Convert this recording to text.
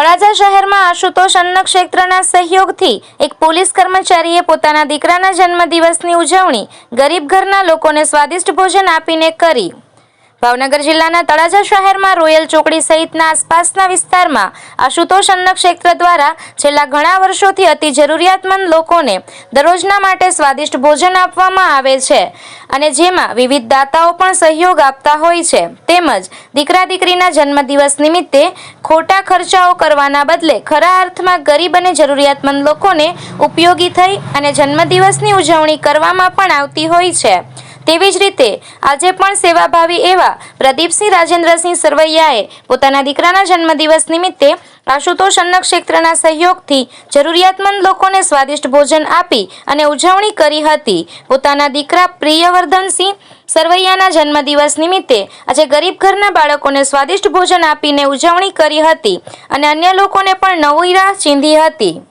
તળાજા શહેરમાં આશુતોષ અન્ન ક્ષેત્રના સહયોગથી એક પોલીસ કર્મચારીએ પોતાના દીકરાના જન્મદિવસની ઉજવણી ગરીબ ઘરના લોકોને સ્વાદિષ્ટ ભોજન આપીને કરી. ભાવનગર જિલ્લાના તળાજા શહેરમાં રોયલ ચોકડી સહિતના આસપાસના વિસ્તારમાં આશુતોષ અન્ન ક્ષેત્ર દ્વારા છેલ્લા ઘણા વર્ષોથી અતિ જરૂરિયાતમંદ લોકોને દરરોજના માટે સ્વાદિષ્ટ ભોજન આપવામાં આવે છે અને જેમાં વિવિધ દાતાઓ પણ સહયોગ આપતા હોય છે. તેમજ દીકરા દીકરીના જન્મદિવસ નિમિત્તે ખોટા ખર્ચાઓ કરવાના બદલે ખરા અર્થમાં ગરીબ અને જરૂરિયાતમંદ લોકોને ઉપયોગી થઈ અને જન્મદિવસની ઉજવણી કરવામાં પણ આવતી હોય છે. તેવી જ રીતે આજે પણ સેવાભાવી એવા પ્રદીપસિંહ રાજેન્દ્રસિંહ સરવૈયાએ પોતાના દીકરાના જન્મદિવસ નિમિત્તે આશુતોષ અન્ન સહયોગથી જરૂરિયાતમંદ લોકોને સ્વાદિષ્ટ ભોજન આપી અને ઉજવણી કરી હતી. પોતાના દીકરા પ્રિયવર્ધનસિંહ સરવૈયાના જન્મદિવસ નિમિત્તે આજે ગરીબ ઘરના બાળકોને સ્વાદિષ્ટ ભોજન આપીને ઉજવણી કરી હતી અને અન્ય લોકોને પણ નવી રાહ ચીંધી હતી.